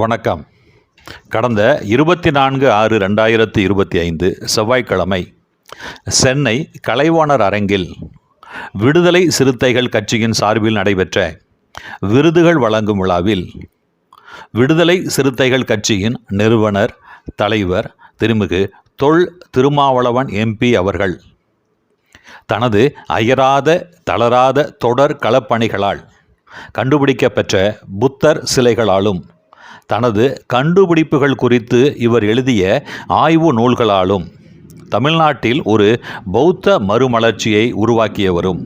வணக்கம். கடந்த இருபத்தி நான்கு ஆறு ரெண்டாயிரத்தி இருபத்தி ஐந்து செவ்வாய்க்கிழமை சென்னை கலைவாணர் அரங்கில் விடுதலை சிறுத்தைகள் கட்சியின் சார்பில் நடைபெற்ற விருதுகள் வழங்கும் விழாவில் விடுதலை சிறுத்தைகள் கட்சியின் நிறுவனர் தலைவர் திருமிகு தொல் திருமாவளவன் எம்பி அவர்கள் தனது அயராத தளராத தொடர் களப்பணிகளால் கண்டுபிடிக்கப்பெற்ற புத்தர் சிலைகளாலும் தனது கண்டுபிடிப்புகள் குறித்து இவர் எழுதிய ஆய்வு நூல்களாலும் தமிழ்நாட்டில் ஒரு பௌத்த மறுமலர்ச்சியை உருவாக்கியவரும்.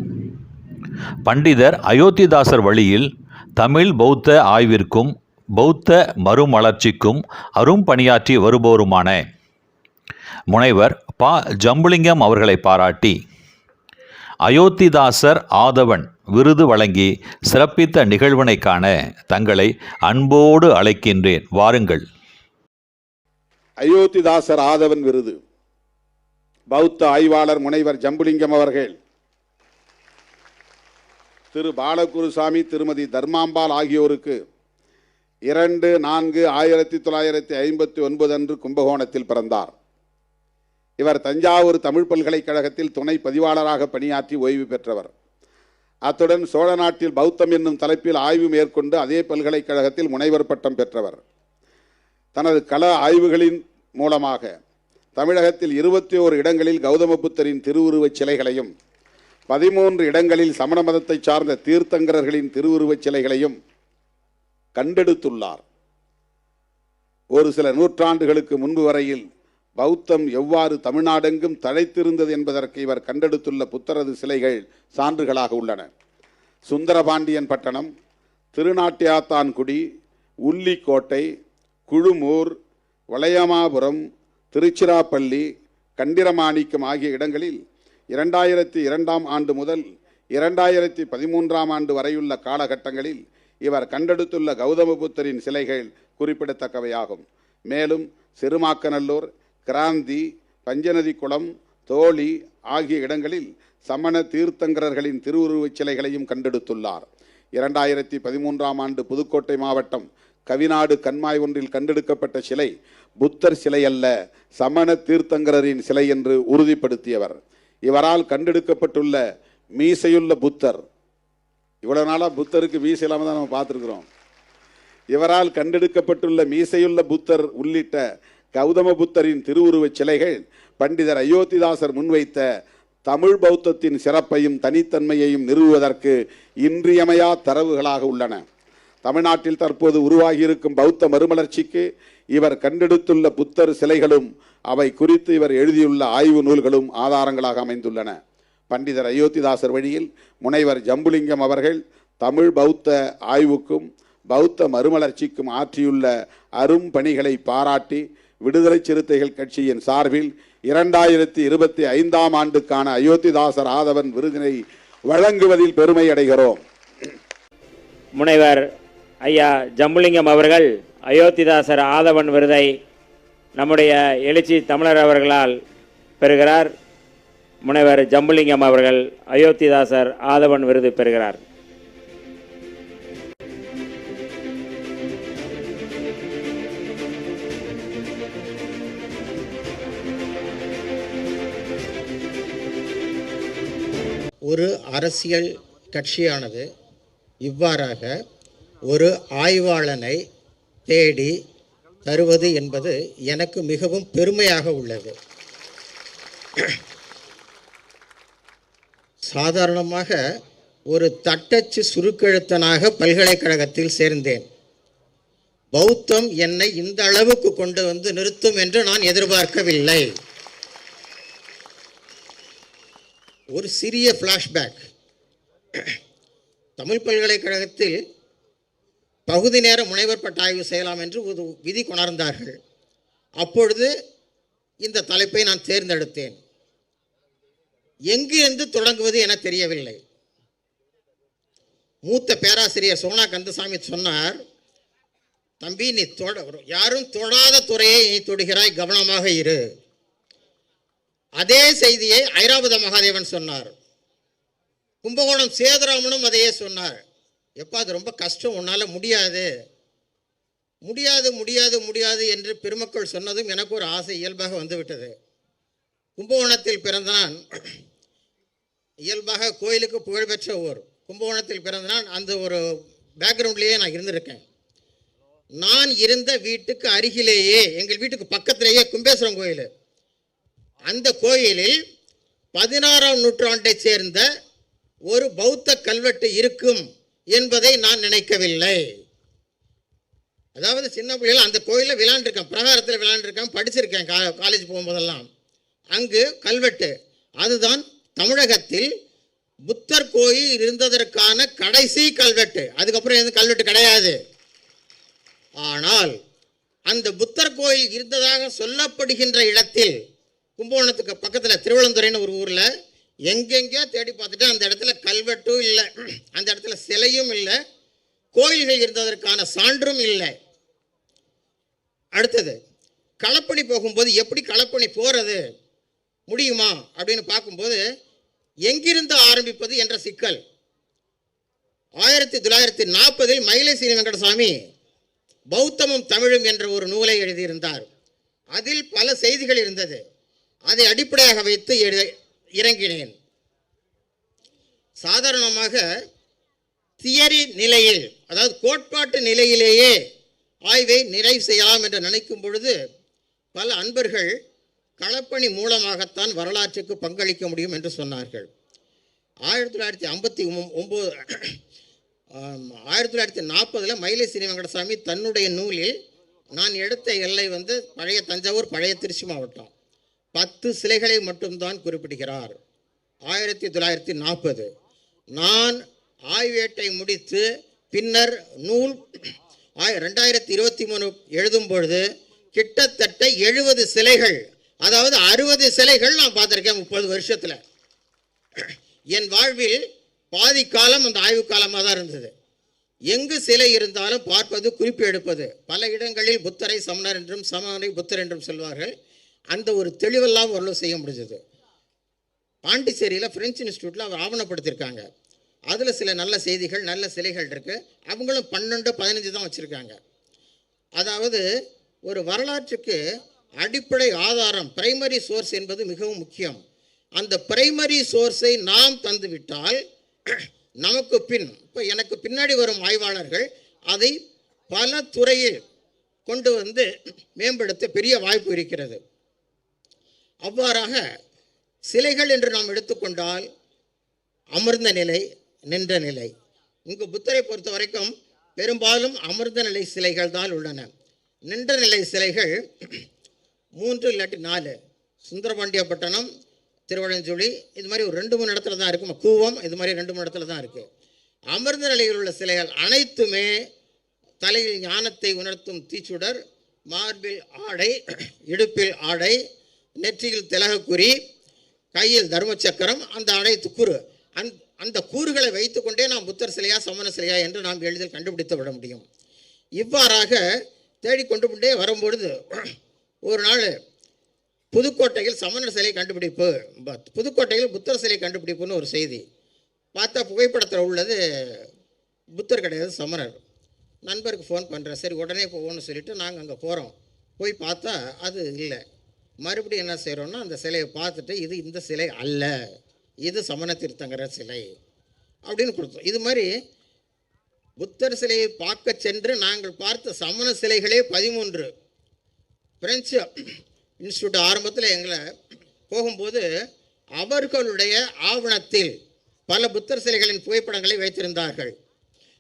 பண்டிதர் அயோத்திதாசர் வழியில் தமிழ் பௌத்த ஆய்விற்கும் பௌத்த மறுமலர்ச்சிக்கும் அரும் பணியாற்றி வருபவருமான முனைவர் ப. ஜம்புலிங்கம் அவர்களை பாராட்டி அயோத்திதாசர் ஆதவன் விருது வழங்கி சிறப்பித்த நிகழ்வினை காண தங்களை அன்போடு அழைக்கின்றேன். வாருங்கள். அயோத்திதாசர் ஆதவன் விருது. பௌத்த ஆய்வாளர் முனைவர் ஜம்புலிங்கம் அவர்கள். திரு பாலகுருசாமி திருமதி தர்மாம்பாள் ஆகியோருக்கு இரண்டு நான்கு ஆயிரத்தி தொள்ளாயிரத்தி ஐம்பத்தி ஒன்பது அன்று கும்பகோணத்தில் பிறந்தார். இவர் தஞ்சாவூர் தமிழ் பல்கலைக்கழகத்தில் துணை பதிவாளராக பணியாற்றி ஓய்வு பெற்றவர். அத்துடன் சோழ நாட்டில் பௌத்தம் என்னும் தலைப்பில் ஆய்வு மேற்கொண்டு அதே பல்கலைக்கழகத்தில் முனைவர் பட்டம் பெற்றவர். தனது கள ஆய்வுகளின் மூலமாக தமிழகத்தில் இருபத்தி ஓரு இடங்களில் கௌதம புத்தரின் திருவுருவச் சிலைகளையும் பதிமூன்று இடங்களில் சமண மதத்தைச் சார்ந்த தீர்த்தங்கரர்களின் திருவுருவச் சிலைகளையும் கண்டெடுத்துள்ளார். ஒரு சில நூற்றாண்டுகளுக்கு முன்பு வரையில் பௌத்தம் எவ்வாறு தமிழ்நாடெங்கும் தழைத்திருந்தது என்பதற்கு இவர் கண்டெடுத்துள்ள புத்தரது சிலைகள் சான்றுகளாக உள்ளன. சுந்தரபாண்டியன் பட்டணம் திருநாட்டியாத்தான்குடி உள்ளிக்கோட்டை குழுமூர் வளையமாபுரம் திருச்சிராப்பள்ளி கண்டிரமாணிக்கம் ஆகிய இடங்களில் இரண்டாயிரத்தி இரண்டாம் ஆண்டு முதல் இரண்டாயிரத்தி பதிமூன்றாம் ஆண்டு வரையுள்ள காலகட்டங்களில் இவர் கண்டெடுத்துள்ள கௌதம புத்தரின் சிலைகள் குறிப்பிடத்தக்கவையாகும். மேலும் சிறுமாக்கநல்லூர் கிராந்தி பஞ்சநதி குளம் தோழி ஆகிய இடங்களில் சமண தீர்த்தங்கரர்களின் திருவுருவச் சிலைகளையும் கண்டெடுத்துள்ளார். இரண்டாயிரத்தி பதிமூன்றாம் ஆண்டு புதுக்கோட்டை மாவட்டம் கவிநாடு கண்மாய் ஒன்றில் கண்டெடுக்கப்பட்ட சிலை புத்தர் சிலை அல்ல சமண தீர்த்தங்கரரின் சிலை என்று உறுதிப்படுத்தியவர். இவரால் கண்டெடுக்கப்பட்டுள்ள மீசையுள்ள புத்தர். இவ்வளவு நாளாக புத்தருக்கு மீசை இல்லாமல் தான் நம்ம பார்த்துருக்குறோம். இவரால் கண்டெடுக்கப்பட்டுள்ள மீசையுள்ள புத்தர் உள்ளிட்ட கௌதம புத்தரின் திருவுருவச் சிலைகள் பண்டிதர் அயோத்திதாசர் முன்வைத்த தமிழ் பௌத்தத்தின் சிறப்பையும் தனித்தன்மையையும் நிறுவுவதற்கு இன்றியமையா தரவுகளாக உள்ளன. தமிழ்நாட்டில் தற்போது உருவாகியிருக்கும் பௌத்த மறுமலர்ச்சிக்கு இவர் கண்டெடுத்துள்ள புத்தர் சிலைகளும் அவை குறித்து இவர் எழுதியுள்ள ஆய்வு நூல்களும் ஆதாரங்களாக அமைந்துள்ளன. பண்டிதர் அயோத்திதாசர் வழியில் முனைவர் ஜம்புலிங்கம் அவர்கள் தமிழ் பௌத்த ஆய்வுக்கும் பௌத்த மறுமலர்ச்சிக்கும் ஆற்றியுள்ள அரும் பணிகளை பாராட்டி விடுதலை சிறுத்தைகள் கட்சியின் சார்பில் இரண்டாயிரத்தி இருபத்தி ஐந்தாம் ஆண்டுக்கான அயோத்திதாசர் ஆதவன் விருதினை வழங்குவதில் பெருமை அடைகிறோம். முனைவர் ஐயா ஜம்புலிங்கம் அவர்கள் அயோத்திதாசர் ஆதவன் விருதை நம்முடைய எழுச்சி தமிழர் அவர்களால் பெறுகிறார். முனைவர் ஜம்புலிங்கம் அவர்கள் அயோத்திதாசர் ஆதவன் விருது பெறுகிறார். ஒரு அரசியல் கட்சியானது இவ்வாறாக ஒரு ஆய்வாளனை தேடி தருவது என்பது எனக்கு மிகவும் பெருமையாக உள்ளது. சாதாரணமாக ஒரு தட்டச்சு சுருக்கெழுத்தனாக பல்கலைக்கழகத்தில் சேர்ந்தேன். பௌத்தம் என்னை இந்த அளவுக்கு கொண்டு வந்து நிறுத்தும் என்று நான் எதிர்பார்க்கவில்லை. ஒரு சிறிய ஃப்ளாஷ்பேக் தமிழ் பல்கலைக்கழகத்தில் பகுதி நேர முனைவர் பட்டாய்வு செய்யலாம் என்று ஒரு விதி கொணர்ந்தார்கள். அப்பொழுது இந்த தலைப்பை நான் தேர்ந்தெடுத்தேன். எங்கு இருந்து தொடங்குவது என தெரியவில்லை. மூத்த பேராசிரியர் சோனா கந்தசாமி சொன்னார் தம்பி நீ தொட யாரும் தொடாத துறையை நீ தொடுகிறாய் கவனமாக இரு. அதே செய்தியை ஐராவத மகாதேவன் சொன்னார். கும்பகோணம் சேதுராமனும் அதையே சொன்னார். எப்போ அது ரொம்ப கஷ்டம் உன்னால் முடியாது. முடியாது முடியாது முடியாது என்று பெருமக்கள் சொன்னதும் எனக்கு ஒரு ஆசை இயல்பாக வந்துவிட்டது. கும்பகோணத்தில் பிறந்தான் இயல்பாக கோயிலுக்கு புகழ்பெற்ற ஊர் கும்பகோணத்தில் பிறந்த நான் அந்த ஒரு பேக்ரவுண்ட்லேயே நான் இருந்திருக்கேன். நான் இருந்த வீட்டுக்கு அருகிலேயே எங்கள் வீட்டுக்கு பக்கத்திலேயே கும்பேஸ்வரம் கோயில். அந்த கோயிலில் பதினாறாம் நூற்றாண்டைச் சேர்ந்த ஒரு பௌத்த கல்வெட்டு இருக்கும் என்பதை நான் நினைக்கவில்லை. அதாவது சின்ன பிள்ளைகள் அந்த கோயிலில் விளையாண்டுருக்கேன் பிரகாரத்தில் விளையாண்டுருக்கேன் படிச்சிருக்கேன் கா காலேஜ் போகும்போதெல்லாம். அங்கு கல்வெட்டு. அதுதான் தமிழகத்தில் புத்தர் கோயில் இருந்ததற்கான கடைசி கல்வெட்டு. அதுக்கப்புறம் எதுவும் கல்வெட்டு கிடையாது. ஆனால் அந்த புத்தர் கோயில் இருந்ததாக சொல்லப்படுகின்ற இடத்தில் கும்பகோணத்துக்கு பக்கத்தில் திருவள்ளந்துறைன்னு ஒரு ஊரில் எங்கெங்கேயோ தேடி பார்த்துட்டு அந்த இடத்துல கல்வெட்டும் இல்லை. அந்த இடத்துல சிலையும் இல்லை. கோயில்கள் இருந்ததற்கான சான்றும் இல்லை. அடுத்தது களப்பணி போகும்போது எப்படி களப்பணி போகிறது முடியுமா? அப்படின்னு பார்க்கும்போது எங்கிருந்து ஆரம்பிப்பது என்ற சிக்கல். ஆயிரத்தி தொள்ளாயிரத்தி நாற்பதில் மயிலை சீனி வெங்கடசாமி பௌத்தமும் தமிழும் என்ற ஒரு நூலை எழுதியிருந்தார். அதில் பல செய்திகள் இருந்தது. அதை அடிப்படையாக வைத்து இறங்கினேன். சாதாரணமாக தியரி நிலையில் அதாவது கோட்பாட்டு நிலையிலேயே ஆய்வை நிறைவு செய்யலாம் என்று நினைக்கும் பொழுது பல அன்பர்கள் களப்பணி மூலமாகத்தான் வரலாற்றுக்கு பங்களிக்க முடியும் என்று சொன்னார்கள். ஆயிரத்தி தொள்ளாயிரத்தி ஐம்பத்தி ஒம்பது ஆயிரத்தி தொள்ளாயிரத்தி நாற்பதில் மயிலை ஸ்ரீ வெங்கடசாமி தன்னுடைய நூலில் நான் எடுத்த எல்லை வந்து பழைய தஞ்சாவூர் பழைய திருச்சி மாவட்டம். பத்து சிலைகளை மட்டும்தான் குறிப்பிடுகிறார். ஆயிரத்தி தொள்ளாயிரத்தி நாற்பது. நான் ஆய்வேட்டை முடித்து பின்னர் நூல் ரெண்டாயிரத்தி இருபத்தி மூணு எழுதும் பொழுது கிட்டத்தட்ட எழுபது சிலைகள் அதாவது அறுபது சிலைகள் நான் பார்த்துருக்கேன் முப்பது வருஷத்தில். என் வாழ்வில் பாதி காலம் அந்த ஆய்வு காலமாக தான் இருந்தது. எங்கு சிலை இருந்தாலும் பார்ப்பது குறிப்பு எடுப்பது. பல இடங்களில் புத்தரை சமணர் என்றும் சமணரை புத்தர் என்றும் சொல்வார்கள். அந்த ஒரு தெளிவெல்லாம் ஓரளவு செய்ய முடிஞ்சது. பாண்டிச்சேரியில் ஃப்ரெஞ்ச் இன்ஸ்டியூட்டில் அவர் ஆவணப்படுத்தியிருக்காங்க. அதில் சில நல்ல செய்திகள் நல்ல சிலைகள் இருக்குது அவங்களும் பன்னெண்டு பதினஞ்சு தான் வச்சுருக்காங்க. அதாவது ஒரு வரலாற்றுக்கு அடிப்படை ஆதாரம் பிரைமரி சோர்ஸ் என்பது மிகவும் முக்கியம். அந்த பிரைமரி சோர்ஸை நாம் தந்துவிட்டால் நமக்கு பின் இப்போ எனக்கு பின்னாடி வரும் ஆய்வாளர்கள் அதை பல துறையில் கொண்டு வந்து மேம்படுத்த பெரிய வாய்ப்பு இருக்கிறது. அவ்வாறாக சிலைகள் என்று நாம் எடுத்துக்கொண்டால் அமர்ந்த நிலை நின்ற நிலை. இங்கு புத்தரை பொறுத்த வரைக்கும் பெரும்பாலும் அமர்ந்த நிலை சிலைகள் தான் உள்ளன. நின்ற நிலை சிலைகள் மூன்று இல்லாட்டி நாலு. சுந்தரபாண்டியப்பட்டினம் திருவழஞ்சொலி இது மாதிரி ஒரு ரெண்டு மூணு இடத்துல தான் இருக்கும் கூவம் இது மாதிரி ரெண்டு மூணு இடத்துல தான் இருக்குது அமர்ந்த நிலையில் உள்ள சிலைகள் அனைத்துமே தலையில் ஞானத்தை உணர்த்தும் தீச்சுடர் மார்பில் ஆடை இடுப்பில் ஆடை நெற்றியில் திலகக்குறி கையில் தர்மச்சக்கரம் அந்த அனைத்து கூறு. அந் அந்த கூறுகளை வைத்துக்கொண்டே நாம் புத்தர் சிலையா சமண சிலையா என்று நாம் எளிதில் கண்டுபிடித்து விட முடியும். இவ்வாறாக தேடிக்கொண்டு கொண்டே வரும்பொழுது ஒரு நாள் புதுக்கோட்டையில் சமணர் சிலை கண்டுபிடிப்பு புதுக்கோட்டையில் புத்தர் சிலை கண்டுபிடிப்புன்னு ஒரு செய்தி. பார்த்தா புகைப்படத்தில் உள்ளது புத்தர் கிடையாது சமணர். நண்பருக்கு ஃபோன் பண்ணுறேன் சரி உடனே போவோம்னு சொல்லிட்டு நாங்கள் அங்கே போகிறோம் போய் பார்த்தா அது இல்லை. மறுபடியும் என்ன செய்கிறோன்னா அந்த சிலையை பார்த்துட்டு இது இந்த சிலை அல்ல இது சமண தீர்த்தங்கிற சிலை அப்படின்னு கொடுத்தோம். இது மாதிரி புத்தர் சிலையை பார்க்க சென்று நாங்கள் பார்த்த சமண சிலைகளே பதிமூன்று. பிரெஞ்சு இன்ஸ்டியூட் ஆரம்பத்தில் எங்களை போகும்போது அவர்களுடைய ஆவணத்தில் பல புத்தர் சிலைகளின் புகைப்படங்களை வைத்திருந்தார்கள்.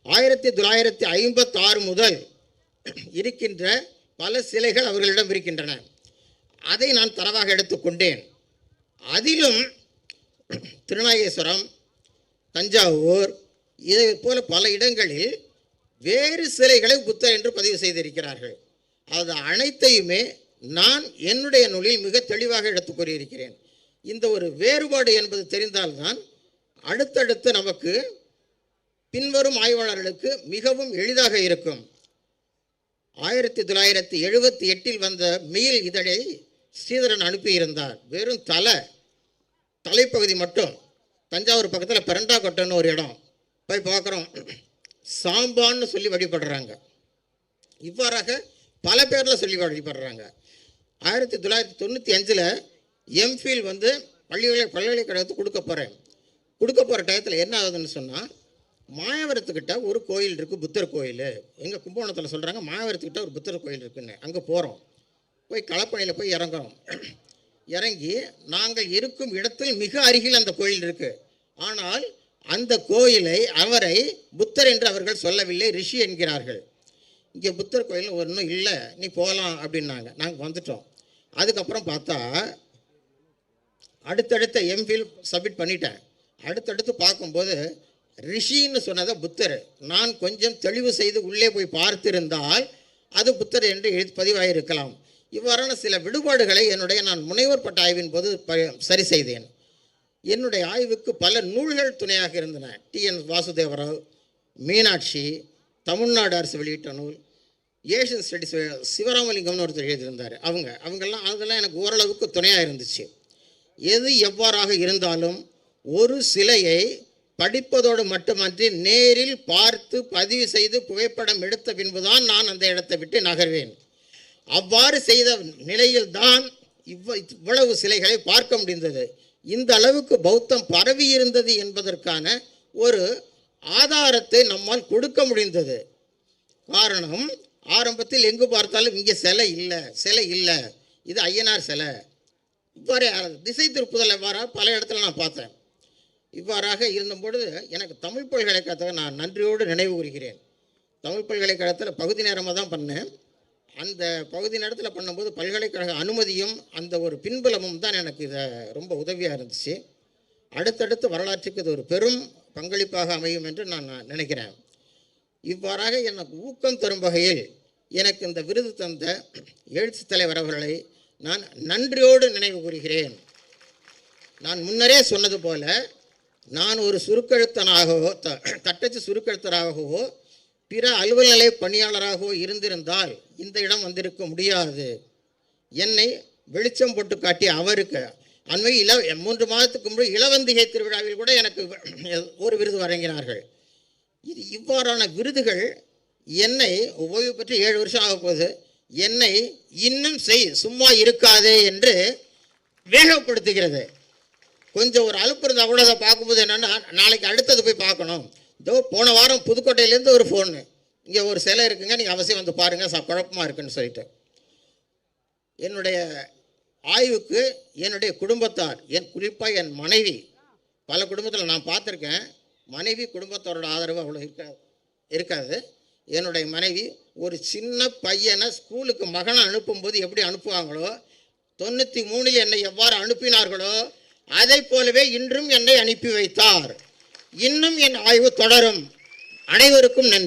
ஆயிரத்தி தொள்ளாயிரத்தி ஐம்பத்தாறு முதல் இருக்கின்ற பல சிலைகள் அவர்களிடம் இருக்கின்றன. அதை நான் தரவாக எடுத்துக்கொண்டேன். அதிலும் திருநாகேஸ்வரம் தஞ்சாவூர் இதை போல பல இடங்களில் வேறு சிலைகளை புத்தர் என்று பதிவு செய்திருக்கிறார்கள். அது அனைத்தையுமே நான் என்னுடைய நூலில் மிக தெளிவாக எடுத்துக் கூறியிருக்கிறேன். இந்த ஒரு வேறுபாடு என்பது தெரிந்தால்தான் அடுத்தடுத்து நமக்கு பின்வரும் ஆய்வாளர்களுக்கு மிகவும் எளிதாக இருக்கும். ஆயிரத்தி தொள்ளாயிரத்தி எழுபத்தி எட்டில் வந்த மெயில் இதழை ஸ்ரீதரன் அனுப்பியிருந்தார். வெறும் தலை தலைப்பகுதி மட்டும். தஞ்சாவூர் பக்கத்தில் பெரண்டாக்கோட்டைன்னு ஒரு இடம். போய் பார்க்குறோம். சாம்பான்னு சொல்லி வழிபடுறாங்க. இவ்வாறாக பல பேரில் சொல்லி வழிபடுறாங்க. ஆயிரத்தி தொள்ளாயிரத்தி தொண்ணூற்றி அஞ்சில் எம்ஃபில் வந்து பள்ளிகளை பல்கலைக்கழகத்துக்கு கொடுக்க போகிறேன் கொடுக்க போகிற டயத்தில் என்ன ஆகுதுன்னு சொன்னால் மாயவரத்துக்கிட்ட ஒரு கோயில் இருக்குது புத்தர் கோயில். எங்கள் கும்பகோணத்தில் சொல்கிறாங்க மாயவரத்துக்கிட்ட ஒரு புத்தர் கோயில் இருக்குன்னு. அங்கே போகிறோம் போய் களப்பணியில் போய் இறங்குறோம் இறங்கி நாங்கள் இருக்கும் இடத்தில் மிக அருகில் அந்த கோயில் இருக்குது ஆனால் அந்த கோயிலை அவரை புத்தர் என்று அவர்கள் சொல்லவில்லை ரிஷி என்கிறார்கள். இங்கே புத்தர் கோயில் ஒன்றும் இல்லை நீ போகலாம் அப்படின்னாங்க. நாங்கள் வந்துட்டோம். அதுக்கப்புறம் பார்த்தா அடுத்தடுத்த எம்ஃபில் சப்மிட் பண்ணிட்டேன். அடுத்தடுத்து பார்க்கும்போது ரிஷின்னு சொன்னதை புத்தர் நான் கொஞ்சம் தெளிவு செய்து உள்ளே போய் பார்த்திருந்தால் அது புத்தர் என்று எழுதி பதிவாகியிருக்கலாம் இவ்வாறான சில விடுபாடுகளை என்னுடைய நான் முனைவர் பட்ட ஆய்வின் போது ப சரி செய்தேன். என்னுடைய ஆய்வுக்கு பல நூல்கள் துணையாக இருந்தன. டிஎன் வாசுதேவராவ் மீனாட்சி தமிழ்நாடு அரசு வெளியிட்ட நூல் ஏஷியன் ஸ்டடிஸ் சிவராமலிங்கம்னு ஒருத்தர் எழுதியிருந்தார். அவங்க அவங்கெல்லாம் அதெல்லாம் எனக்கு ஓரளவுக்கு துணையாக இருந்துச்சு. எது எவ்வாறாக இருந்தாலும் ஒரு சிலையை படிப்பதோடு மட்டுமன்றி நேரில் பார்த்து பதிவு செய்து புகைப்படம் எடுத்த பின்புதான் நான் அந்த இடத்தை விட்டு நகர்வேன். அவ்வாறு செய்த நிலையில்தான் இவ்வ இவ்வளவு சிலைகளை பார்க்க முடிந்தது. இந்த அளவுக்கு பௌத்தம் பரவி இருந்தது என்பதற்கான ஒரு ஆதாரத்தை நம்மால் கொடுக்க முடிந்தது. காரணம் ஆரம்பத்தில் எங்கு பார்த்தாலும் இங்கே சிலை இல்லை சிலை இல்லை. இது ஐயனார் சிலை. இவ்வாறு திசை திருப்புதல் எவ்வாறாக பல இடத்துல நான் பார்த்தேன். இவ்வாறாக இருந்தபொழுது எனக்கு தமிழ் பல்கலைக்கழகத்தை நான் நன்றியோடு நினைவு கூறுகிறேன். தமிழ் பல்கலைக்கழகத்தில் பகுதி நேரமாக தான் பண்ணேன். அந்த பகுதி நேரத்தில் பண்ணும்போது பல்கலைக்கழக அனுமதியும் அந்த ஒரு பின்பலமும் தான் எனக்கு இதை ரொம்ப உதவியாக இருந்துச்சு. அடுத்தடுத்து வரலாற்றுக்கு இது ஒரு பெரும் பங்களிப்பாக அமையும் என்று நான் நினைக்கிறேன். இவ்வாறாக எனக்கு ஊக்கம் தரும் வகையில் எனக்கு இந்த விருது தந்த எழுத்து தலைவர் அவர்களை நான் நன்றியோடு நினைவு கூறுகிறேன். நான் முன்னரே சொன்னது போல நான் ஒரு சுருக்கெழுத்தனாகவோ த தட்டச்சு சுருக்கெழுத்தராகவோ பிற அலுவல்நிலை பணியாளராகவோ இருந்திருந்தால் இந்த இடம் வந்திருக்க முடியாது. என்னை வெளிச்சம் போட்டு காட்டிய அவருக்கு அண்மை இள மூன்று மாதத்துக்கு முன்பு இளவந்திகை திருவிழாவில் கூட எனக்கு ஒரு விருது வழங்கினார்கள். இது இவ்வாறான விருதுகள் என்னை ஓய்வு பெற்று ஏழு வருஷம் ஆக போகுது என்னை இன்னும் செய் சும்மா இருக்காதே என்று வேகப்படுத்துகிறது. கொஞ்சம் ஒரு அலுப்பு இருந்தால் கூட அதை பார்க்கும்போது என்னென்னா நாளைக்கு அடுத்தது போய் பார்க்கணும். இதோ போன வாரம் புதுக்கோட்டையிலேருந்து ஒரு ஃபோனு இங்கே ஒரு சிலை இருக்குங்க நீங்கள் அவசியம் வந்து பாருங்கள் ச குழப்பமாக இருக்குன்னு சொல்லிட்டு. என்னுடைய ஆய்வுக்கு என்னுடைய குடும்பத்தார் என் குறிப்பாக என் மனைவி பல குடும்பத்தில் நான் பார்த்துருக்கேன். மனைவி குடும்பத்தோட ஆதரவு அவ்வளோ இருக்காது இருக்காது. என்னுடைய மனைவி ஒரு சின்ன பையனை ஸ்கூலுக்கு மகனை அனுப்பும்போது எப்படி அனுப்புவாங்களோ தொண்ணூற்றி மூணில் என்னை எவ்வாறு அனுப்பினார்களோ அதை போலவே இன்றும் என்னை அனுப்பி வைத்தார். இன்னும் என் ஆய்வு தொடரும். அனைவருக்கும் நன்றி.